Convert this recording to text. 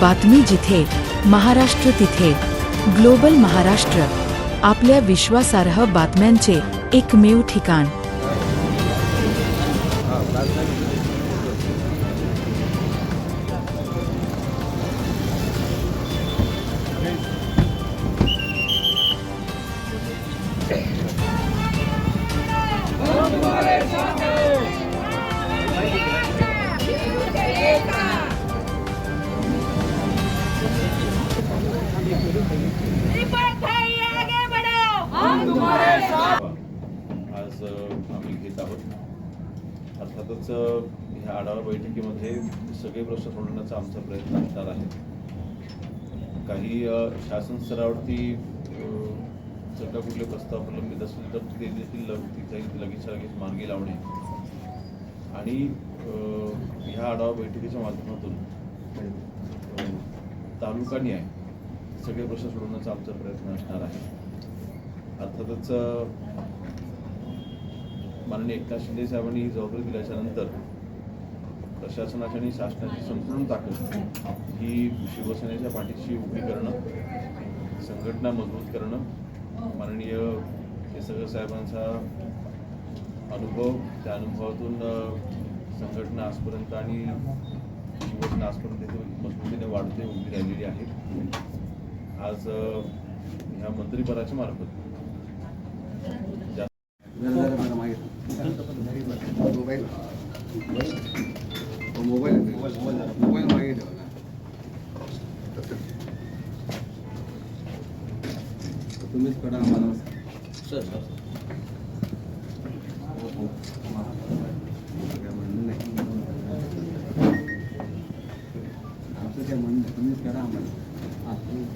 बातमी जिथे महाराष्ट्र तिथे. ग्लोबल महाराष्ट्र आपल्या विश्वासार्ह बातम्यांचे एकमेव ठिकाण. रिपोर्ट आज आम्ही घेत आहोत. अर्थातच ह्या आढावा बैठकीमध्ये सगळे प्रश्न सोडवण्याचा आमचा प्रयत्न असणार आहे. काही शासन स्तरावरती सगळ्या कुठले प्रस्ताव प्रलंबित असतील तर ते देखील लग- तिथे लगेच लगेच मार्गी लावणे. आणि ह्या आढावा बैठकीच्या माध्यमातून तालुकानी आहे सगळे प्रश्न सोडवण्याचा आमचा प्रयत्न असणार आहे. अर्थातच माननीय एकनाथ शिंदे साहेबांनी ही जबाबदारी दिल्याच्यानंतर प्रशासनाची आणि शासनाची संपूर्ण ताकद ही शिवसेनेच्या पाठीशी उभी करणं संघटना मजबूत करणं माननीय केसरकर साहेबांचा अनुभव त्या अनुभवातून संघटना आजपर्यंत आणि शिवसेना आजपर्यंत मजबूतीने वाढते उभी राहिलेली आहे. आज ह्या मंत्रिपदाच्या मार्फत मोबाईल मोबाईल मागे ठेवा ना तुम्हीच कडा आम्हाला. सर सर म्हणणं नाही आमचं काय म्हणणं तुम्हीच करा आम्हाला हा, तुम्ही-